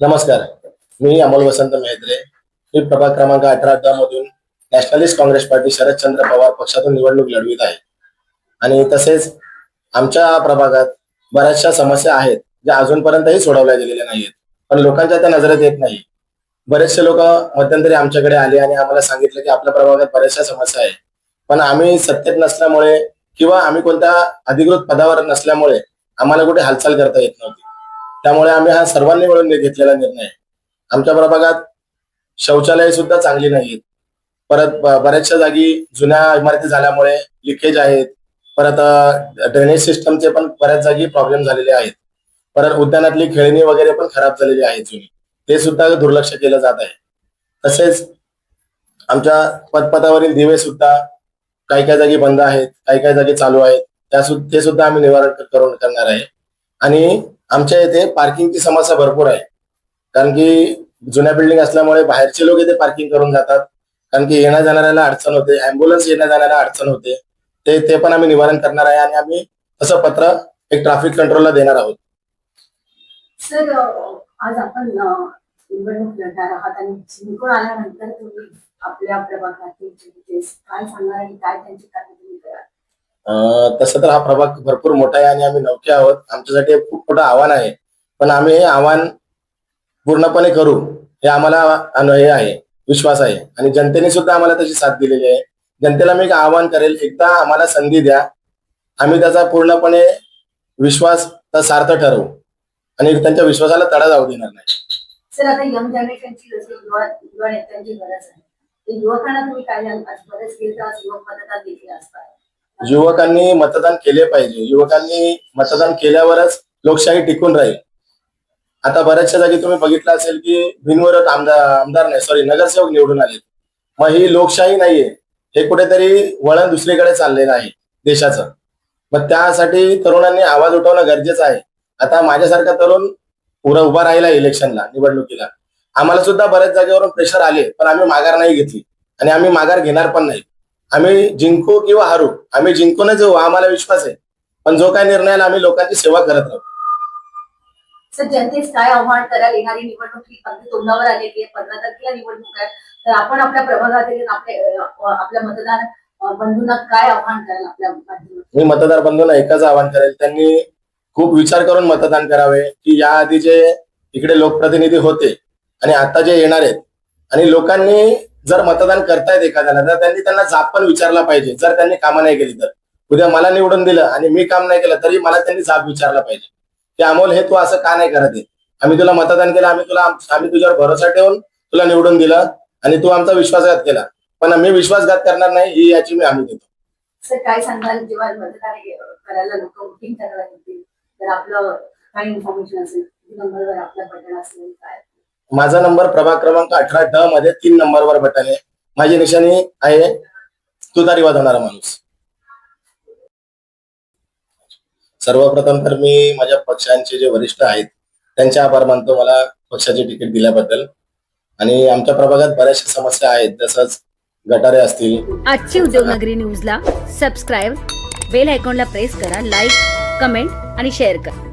नमस्कार. मी अमोल वसंत मेहद्रे मी प्रभाग क्रमांक अठरा मधून Nationalist Congress Party Sharadchandra Pawar पक्षातून निवडणूक लढवित आहे. आणि तसेच आमच्या प्रभागात बऱ्याचशा समस्या आहेत ज्या अजूनपर्यंतही सोडवल्या गेलेल्या नाहीत पण लोकांच्या त्या नजरेत येत नाही. बरेचसे लोक मध्यंतरी आमच्याकडे आले आणि आम्हाला सांगितलं की आपल्या प्रभागात बऱ्याचशा समस्या आहे पण आम्ही सत्तेत नसल्यामुळे किंवा आम्ही कोणत्या अधिकृत पदावर नसल्यामुळे आम्हाला कुठे हालचाल करता येत नव्हती. त्यामुळे आम्ही हा सर्वांनी मिळून घेतलेला निर्णय आमच्या प्रभागात शौचालय सुद्धा चांगली नाहीत परत बऱ्याचशा जागी जुन्या इमारती झाल्यामुळे लिकेज आहेत. परत ड्रेनेज सिस्टमचे पण बऱ्याच जागी प्रॉब्लेम झालेले आहेत. परत उद्यानातली खेळणी वगैरे पण खराब झालेली आहेत जुनी. ते सुद्धा दुर्लक्ष केलं जात आहे. तसेच आमच्या पदपथावरील दिवे सुद्धा काही काही जागी बंद आहेत काही काही जागी चालू आहेत. त्या ते सुद्धा आम्ही निवारण करून करणार आहे. आणि आमच्या इथे पार्किंगची समस्या भरपूर आहे. कारण की जुन्या बिल्डिंग असल्यामुळे बाहेरचे लोक इथे पार्किंग करून जातात. कारण की येण्या जाणाऱ्याला अडचण होते अँब्युलन्स येण्या जाण्याला अडचण होते. ते ते पण आम्ही निवारण करणार आहे आणि आम्ही तसं पत्र एक ट्रॅफिक कंट्रोलला देणार आहोत. सर आज आपण निवडणूक लढणार आहात आणि जिंकून आल्यानंतर तुम्ही आपल्या प्रभागातील काय सांगणार आणि काय त्यांची कार्य तुम्ही कराल अं, तसं तर हा प्रभाग भरपूर मोठा आहे आणि आम्ही नौके आहोत. आमच्यासाठी खूप मोठं आव्हान आहे. पण आम्ही हे आव्हान पूर्णपणे करू हे आम्हाला अनु- हे आहे विश्वास आहे. आणि जनतेने सुद्धा आम्हाला तशी साथ दिलेली आहे. जनतेला मी एक आव्हान करेल एकदा आम्हाला संधी द्या. आम्ही त्याचा पूर्णपणे विश्वास सार्थ ठरवू. आणि त्यांच्या विश्वासाला तडा जाऊ देणार नाही. सर आता यंग जनरेशनची युवा युवा नेत्यांची गरज आहे. युवकांना तुम्ही काय आज बरेच गेलं आज युवक मतदार देखील असतात. युवकांनी मतदान केले पाहिजे. युवकांनी मतदान केल्यावरच लोकशाही टिकून राहील. आता बऱ्याचशा जागी तुम्ही बघितलं असेल की बिनवरत आमदार आमदार नाही सॉरी नगरसेवक निवडून आले मग ही लोकशाही नाहीये. हे कुठेतरी वळण दुसरीकडे चाललेलं आहे देशाचं. मग त्यासाठी तरुणांनी आवाज उठवणं गरजेचं आहे. आता माझ्यासारखा तरुण पुरा उभा राहिला इलेक्शनला निवडणुकीला. आम्हाला सुद्धा बऱ्याच जागेवरून प्रेशर आले पण आम्ही माघार नाही घेतली. आणि आम्ही माघार घेणार पण नाही. आम्ही जिंकू किंवा हारू आम्ही जिंकूनच हा आम्हाला विश्वास आहे. पण जो काय निर्णय आला, आम्ही लोकांची सेवा करत राहू. सर जनतेस काय आव्हान कराल येणारी निवडणूक ही अगदी तोंडावर आलेली आहे. पंधरा तारखेला निवडणूक आहे. तर आपण आपल्या प्रभागातील आपल्या मतदार बंधूंना काय आव्हान आपल्या मी मतदार बंधूंना एकच आवाहन करेल. त्यांनी खूप विचार करून मतदान करावे की या आधी जे इकडे लोकप्रतिनिधी होते आणि आता जे येणार आहेत आणि लोकांनी जर मतदान करतायत एखाद्याला तर त्यांनी त्यांना जाब पण विचारला पाहिजे. जर त्यांनी कामं नाही केली तर. उद्या मला निवडून दिलं आणि मी काम नाही केलं तरी मला त्यांनी जाब विचारला पाहिजे. की अमोल हे तू असं का नाही करत आहे? आम्ही तुला मतदान केलं आम्ही तुला आम्ही तुझ्यावर भरोसा ठेवून तुला निवडून दिलं आणि तू आमचा विश्वासघात केला. पण मी विश्वासघात करणार नाही ही याची मी हमी देतो. सर काय सांगाल? जेव्हा मतदान करायला लोक वोटिंग करायला येतील तर आपलं काय इन्फॉर्मेशन असेल? नंबरवर आपला बटन असेल काय? माझा नंबर प्रभाग क्रमांक अठरा ड मध्ये तीन नंबरवर बटन आहे. माझी निशाणी आहे तुतारी वाजवणारा माणूस. सर्वप्रथम तर मी माझ्या पक्षांचे जे वरिष्ठ आहेत त्यांचे आभार मानतो मला पक्षाचे तिकीट दिल्याबद्दल. आणि आमच्या प्रभागात बऱ्याचशा समस्या आहेत तसंच गटारे असतील. आजची उद्योगनगरी न्यूजला सबस्क्राईब बेल आयकॉनला प्रेस करा लाईक कमेंट आणि शेअर करा.